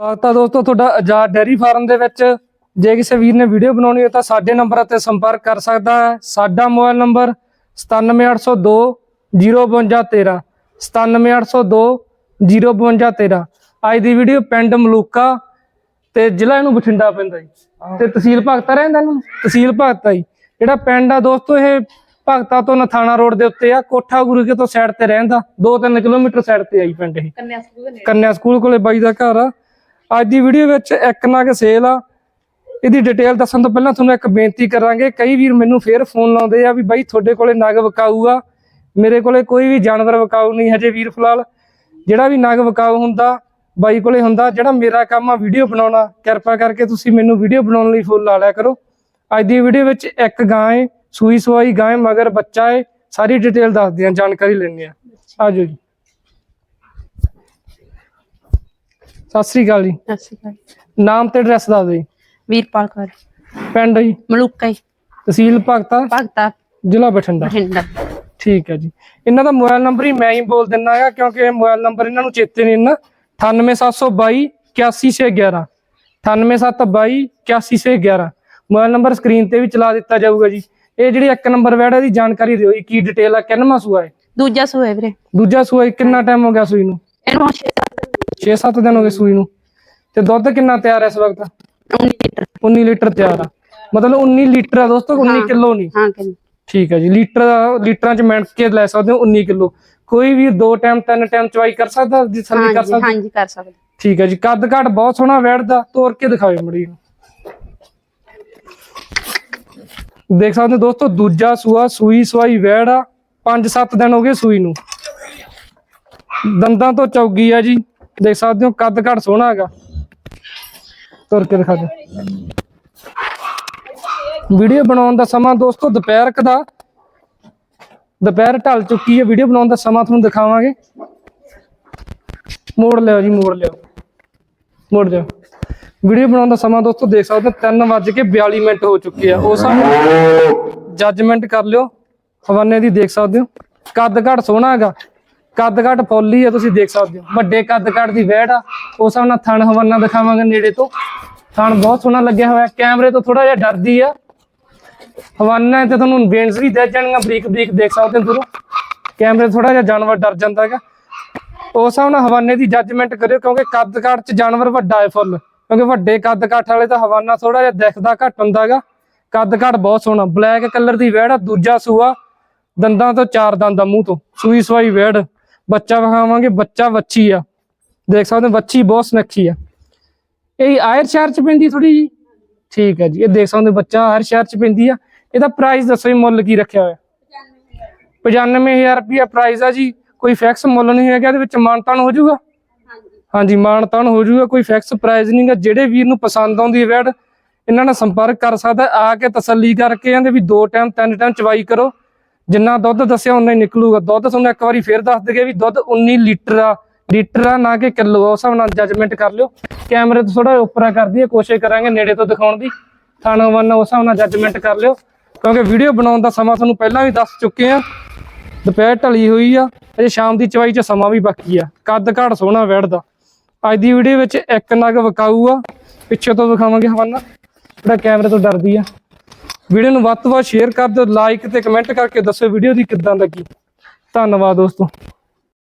ਤਾਂ ਦੋਸਤੋ ਤੁਹਾਡਾ ਆਜ਼ਾਦ ਡੈਰੀ ਫਾਰਮ ਦੇ ਵਿੱਚ ਜੇ ਕਿਸੇ ਵੀਰ ਨੇ ਵੀਡੀਓ ਬਣਾਉਣੀ ਹੋ ਤਾਂ ਸਾਡੇ ਨੰਬਰ ਅਤੇ ਸੰਪਰਕ ਕਰ ਸਕਦਾ ਹੈ। ਸਾਡਾ ਮੋਬਾਈਲ ਨੰਬਰ 97802 05213 97802 05213 ਅੱਜ ਦੀ ਵੀਡੀਓ ਪਿੰਡ ਮਲੂਕਾ ਤੇ ਜ਼ਿਲ੍ਹਾ ਇਹਨੂੰ ਬਠਿੰਡਾ ਪੈਂਦਾ ਜੀ। ਤੇ ਤਹਿਸੀਲ ਭਗਤਾ ਰਹਿੰਦਾ ਇਹਨੂੰ? ਤਹਿਸੀਲ ਭਗਤਾ ਜੀ। ਜਿਹੜਾ ਪਿੰਡ ਆ ਦੋਸਤੋ ਇਹ ਭਗਤਾ ਤੋਂ ਨਥਾਣਾ ਰੋਡ ਦੇ ਉੱਤੇ ਆ ਕੋਠਾ ਗੁਰੂ ਕੇ ਤੋਂ ਸਾਈਡ ਤੇ ਰਹਿੰਦਾ। 2-3 ਕਿਲੋਮੀਟਰ ਸਾਈਡ ਤੇ ਆਈ ਪਿੰਡ ਇਹ। ਕੰਨਿਆ ਸਕੂਲ ਕੰਨਿਆ ਸਕੂਲ ਕੋਲੇ ਬਾਈ ਦਾ ਘਰ ਆ। ਅੱਜ ਦੀ ਵੀਡੀਓ ਵਿੱਚ ਇੱਕ ਨਗ ਸੇਲ ਆ। ਇਹਦੀ ਡਿਟੇਲ ਦੱਸਣ ਤੋਂ ਪਹਿਲਾਂ ਤੁਹਾਨੂੰ ਇੱਕ ਬੇਨਤੀ ਕਰਾਂਗੇ। ਕਈ ਵੀਰ ਮੈਨੂੰ ਫੇਰ ਫੋਨ ਲਾਉਂਦੇ ਆ ਵੀ ਬਾਈ ਤੁਹਾਡੇ ਕੋਲੇ ਨਗ ਵਿਕਾਊ ਆ। ਮੇਰੇ ਕੋਲੇ ਕੋਈ ਵੀ ਜਾਨਵਰ ਵਿਕਾਊ ਨਹੀਂ ਹਜੇ ਵੀਰ ਫਿਲਹਾਲ। ਜਿਹੜਾ ਵੀ ਨਗ ਵਿਕਾਊ ਹੁੰਦਾ, ਬਾਈ ਕੋਲੇ ਹੁੰਦਾ, ਜਿਹੜਾ ਮੇਰਾ ਕੰਮ ਆ ਵੀਡੀਓ ਬਣਾਉਣਾ। ਕਿਰਪਾ ਕਰਕੇ ਤੁਸੀਂ ਮੈਨੂੰ ਵੀਡੀਓ ਬਣਾਉਣ ਲਈ ਫੋਨ ਲਾ ਲਿਆ ਕਰੋ। ਅੱਜ ਦੀ ਵੀਡੀਓ ਵਿੱਚ ਇੱਕ ਗਾਂ ਏ, ਸੂਈ ਸਵਾਈ ਗਾਂ ਏ, ਮਗਰ ਬੱਚਾ ਏ। ਸਾਰੀ ਡਿਟੇਲ ਦੱਸਦੇ ਆ, ਜਾਣਕਾਰੀ ਲੈਣੀ ਆ। ਆਜੋ ਜੀ। ਸਤਿ ਸ੍ਰੀ ਅਕਾਲ ਜੀ। ਸਤਿ ਸ਼੍ਰੀ ਅਕਾਲ ਨਾਮ ਤੇ ਐਡਰੈਸ ਦੱਸ ਦਿਓ ਜੀ। ਵੀਰਪਾਲ ਕੌਰ। ਪਿੰਡ ਜੀ। ਮਲੂਕਾ ਹੀ ਤਹਿਸੀਲ ਭਗਤਾ। ਭਗਤਾ। ਜ਼ਿਲ੍ਹਾ ਬਠਿੰਡਾ। ਬਠਿੰਡਾ। ਠੀਕ ਹੈ ਜੀ। ਇਹਨਾਂ ਦਾ ਮੋਬਾਈਲ ਨੰਬਰ ਹੀ ਮੈਂ ਹੀ ਬੋਲ ਦਿੰਦਾ ਹੈਗਾ ਕਿਉਂਕਿ ਇਹ ਮੋਬਾਈਲ ਨੰਬਰ ਇਹਨਾਂ ਨੂੰ ਚੇਤੇ ਨਹੀਂ ਨਾ। 98722 81611 98722 81611 ਮੋਬਾਈਲ ਨੰਬਰ ਸਕਰੀਨ ਤੇ ਵੀ ਚਲਾ ਦਿੱਤਾ ਜਾਊਗਾ ਜੀ। ਇਹ ਜਿਹੜੀ ਇੱਕ ਨੰਬਰ ਵੈੜ ਹੈ ਦੀ ਜਾਣਕਾਰੀ ਦਿਓ ਜੀ। ਕੀ ਡਿਟੇਲ ਆ ਕਿੰਨਵਾਂ ਸੂਆ ਹੈ? ਦੂਜਾ ਸੂਏ ਵੀਰੇ। ਦੂਜਾ ਸੂਆ ਹੈ, ਕਿੰਨਾ ਟਾਈਮ ਹੋ ਗਿਆ ਸੂਈ ਨੂੰ? ਇਹਨੂੰ 6 6-7 ਦਿਨ ਹੋ ਗਏ ਸੂਈ ਨੂੰ। ਤੇ ਦੁੱਧ ਕਿੰਨਾ ਤਿਆਰ ਹੈ ਇਸ ਵਕਤ? 19 ਲੀਟਰ। 19 ਲੀਟਰ ਤਿਆਰ ਆ। ਮਤਲਬ 19 ਲੀਟਰ ਆ ਦੋਸਤੋ 19 ਕਿਲੋ ਨਹੀਂ ਹਾਂ ਕਿ ਠੀਕ ਹੈ ਜੀ ਲੀਟਰ ਲੀਟਰਾਂ ਚ ਮਿੰਟ ਕੇ ਲੈ ਸਕਦੇ ਹੋ 19 ਕਿਲੋ। ਕੋਈ ਵੀ ਦੋ ਟਾਈਮ ਤਿੰਨ ਟਾਈਮ ਚਵਾਈ ਕਰ ਸਕਦਾ ਜੀ ਥੱਲੇ ਕਰ ਸਕਦਾ? ਹਾਂਜੀ ਕਰ ਸਕਦੇ। ਠੀਕ ਹੈ ਜੀ ਕੱਦ ਘਾਟ ਬਹੁਤ ਸੋਹਣਾ ਵੈੜਦਾ ਤੋੜ ਕੇ ਦਿਖਾਓ ਮੜੀ ਨੂੰ। ਦੇਖ ਸਕਦੇ ਹੋ ਦੋਸਤੋ ਦੂਜਾ ਸੂਆ ਸੂਈ ਸਵਾਈ ਵੈੜ ਆ। 5-7 ਦਿਨ ਹੋ ਗਏ ਸੂਈ ਨੂੰ। ਦੰਦਾਂ ਤੋਂ ਚੌਗੀ ਆ ਜੀ। ਦੇਖ ਸਕਦੇ ਹੋ ਕੱਦ ਘਾਟ ਸੋਹਣਾ ਹੈਗਾ। ਤੁਰ ਕੇ ਦਿਖਾ ਦਿਓ। ਵੀਡੀਓ ਬਣਾਉਣ ਦਾ ਸਮਾਂ ਦੋਸਤੋ ਦੁਪਹਿਰ ਕ ਦਾ। ਦੁਪਹਿਰ ਢਲ ਚੁੱਕੀ ਹੈ ਵੀਡੀਓ ਬਣਾਉਣ ਦਾ ਸਮਾਂ ਤੁਹਾਨੂੰ ਦਿਖਾਵਾਂਗੇ। ਮੋੜ ਲਿਓ ਜੀ ਮੋੜ ਲਿਓ। ਮੋੜ ਜਾਓ ਵੀਡੀਓ ਬਣਾਉਣ ਦਾ ਸਮਾਂ ਦੋਸਤੋ ਦੇਖ ਸਕਦੇ ਹੋ 3:42 ਮਿੰਟ ਹੋ ਚੁੱਕੇ ਆ। ਉਸ ਸਮੇਂ ਜੱਜਮੈਂਟ ਕਰ ਲਿਓ। ਹਵਾਨੇ ਦੀ ਦੇਖ ਸਕਦੇ ਹੋ। ਕੱਦ ਘੜ ਸੋਹਣਾ ਹੈਗਾ। ਕੱਦ ਘੜ ਫੁੱਲੀ ਆ, ਤੁਸੀਂ ਦੇਖ ਸਕਦੇ ਹੋ। ਵੱਡੇ ਕੱਦ ਕੱਟ ਦੀ ਵਹਿੜ ਆ। ਉਸ ਹਿਸਾਬ ਨਾਲ ਥਣ ਹਵਾਨਾ ਦਿਖਾਵਾਂਗੇ ਨੇੜੇ ਤੋਂ। ਥਣ ਬਹੁਤ ਸੋਹਣਾ ਲੱਗਿਆ ਹੋਇਆ। ਕੈਮਰੇ ਤੋਂ ਥੋੜਾ ਜਿਹਾ ਡਰਦੀ ਆ। ਹਵਾਨਾ ਤੇ ਤੁਹਾਨੂੰ ਬੇਨਸ ਵੀ ਦੇ ਜਾਣਗੀਆਂ ਬਰੀਕ ਬਰੀਕ ਦੇਖ ਸਕਦੇ ਹੋ ਦੂਰੋਂ ਕੈਮਰੇ ਥੋੜਾ ਜਿਹਾ ਜਾਨਵਰ ਡਰ ਜਾਂਦਾ ਹੈਗਾ। ਉਸ ਹਿਸਾਬ ਨਾਲ ਹਵਾਨੇ ਦੀ ਜੱਜਮੈਂਟ ਕਰਿਓ, ਕਿਉਂਕਿ ਕੱਦ ਕਾਠ ਚ ਜਾਨਵਰ ਵੱਡਾ ਹੈ ਫੁੱਲ। ਕਿਉਂਕਿ ਵੱਡੇ ਕੱਦ ਕਾਠ ਵਾਲੇ ਤਾਂ ਹਵਾਨਾ ਥੋੜਾ ਜਿਹਾ ਦਿਖਦਾ ਘੱਟ ਹੁੰਦਾ ਹੈਗਾ। ਕੱਦ ਕਾਠ ਬਹੁਤ ਸੋਹਣਾ। ਬਲੈਕ ਕਲਰ ਦੀ ਵੈੜ ਆ, ਦੂਜਾ ਸੂਆ ਦੰਦਾਂ ਤੋਂ ਚਾਰ ਦੰਦ ਆ ਮੂੰਹ ਤੋਂ। ਸੂਈ ਸਵਾਈ ਵੈੜ। ਬੱਚਾ ਵਿਖਾਵਾਂਗੇ, ਬੱਚਾ ਵੱਛੀ ਆ। ਦੇਖ ਸਕਦੇ ਹੋ, ਵੱਛੀ ਬਹੁਤ ਸੁਨੱਖੀ ਆ। ਇਹ ਆਇਰ ਸ਼ਹਿਰ ਚ ਪੈਂਦੀ ਥੋੜੀ ਜੀ ਠੀਕ ਹੈ ਜੀ, ਇਹ ਦੇਖ ਸਕਦੇ ਹੋ, ਬੱਚਾ ਆਇਰ ਸ਼ਹਿਰ ਚ ਪੈਂਦੀ ਆ। ਇਹਦਾ ਪ੍ਰਾਈਸ ਦੱਸੋ ਜੀ, ਮੁੱਲ ਕੀ ਰੱਖਿਆ ਹੋਇਆ? 95000 ਰੁਪਿਆ ਪ੍ਰਾਈਸ ਆ ਜੀ। ਕੋਈ ਫਿਕਸ ਮੁੱਲ ਨਹੀਂ ਹੈਗਾ, ਇਹਦੇ ਵਿੱਚ ਮਾਨਤਾਨ ਹੋ ਜਾਊਗਾ? ਹਾਂਜੀ, ਮਾਨਤਾਨ ਹੋ ਜਾਊਗਾ, ਕੋਈ ਫਿਕਸ ਪ੍ਰਾਈਸ ਨਹੀਂਗਾ ਜਿਹੜੇ ਵੀਰ ਨੂੰ ਪਸੰਦ ਆਉਂਦੀ ਹੈ ਵੈਡ ਇਹਨਾਂ ਨਾਲ ਸੰਪਰਕ ਕਰ ਸਕਦਾ, ਆ ਕੇ ਤਸੱਲੀ ਕਰਕੇ ਕਹਿੰਦੇ ਵੀ ਦੋ ਟਾਈਮ ਤਿੰਨ ਟਾਈਮ ਚਵਾਈ ਕਰੋ। ਜਿੰਨਾ ਦੁੱਧ ਦੱਸਿਆ ਉਨਾ ਹੀ ਨਿਕਲੂਗਾ। ਦੁੱਧ ਤੁਹਾਨੂੰ ਇੱਕ ਵਾਰੀ ਫੇਰ ਦੱਸ ਦਗੇ ਵੀ ਦੁੱਧ 19 ਲੀਟਰ ਆ। ਲੀਟਰ ਆ ਨਾ ਕਿ ਕਿਲੋ ਉਸ ਹਿਸਾਬ ਨਾਲ ਜੱਜਮੈਂਟ ਕਰ ਲਿਓ। ਕੈਮਰੇ ਤੋਂ ਥੋੜਾ ਉੱਪਰਾ ਕਰਦੀ ਹੈ ਕੋਸ਼ਿਸ਼ ਕਰਾਂਗੇ ਨੇੜੇ ਤੋਂ ਦਿਖਾਉਣ ਦੀ। ਥਾਣਾ ਵਨ, ਉਸ ਹਿਸਾਬ ਨਾਲ ਜੱਜਮੈਂਟ ਕਰ ਲਿਓ। ਕਿਉਂਕਿ ਵੀਡੀਓ ਬਣਾਉਣ ਦਾ ਸਮਾਂ ਤੁਹਾਨੂੰ ਪਹਿਲਾਂ ਵੀ ਦੱਸ ਚੁੱਕੇ ਆ। ਦੁਪਹਿਰ ਢਲੀ ਹੋਈ ਆ, ਅਜੇ ਸ਼ਾਮ ਦੀ ਚਵਾਈ 'ਚ ਸਮਾਂ ਵੀ ਬਾਕੀ ਆ। ਕੱਦ ਘਾੜ ਸੋਹਣਾ ਵੈੜਦਾ ਅੱਜ ਦੀ ਵੀਡੀਓ ਵਿੱਚ ਇੱਕ ਨਗ ਵਿਕਾਊ ਆ। ਪਿੱਛੇ ਤੋਂ ਵਿਖਾਵਾਂਗੇ ਹਵਾਨਾ ਜਿਹੜਾ ਕੈਮਰੇ ਤੋਂ ਡਰਦੀ ਆ। ਵੀਡੀਓ ਨੂੰ ਵੱਧ ਤੋਂ ਵੱਧ ਸ਼ੇਅਰ ਕਰ ਦਿਓ ਲਾਈਕ ਤੇ ਕਮੈਂਟ ਕਰਕੇ ਦੱਸੋ ਵੀਡੀਓ ਦੀ ਕਿੱਦਾਂ ਲੱਗੀ। ਧੰਨਵਾਦ ਦੋਸਤੋ।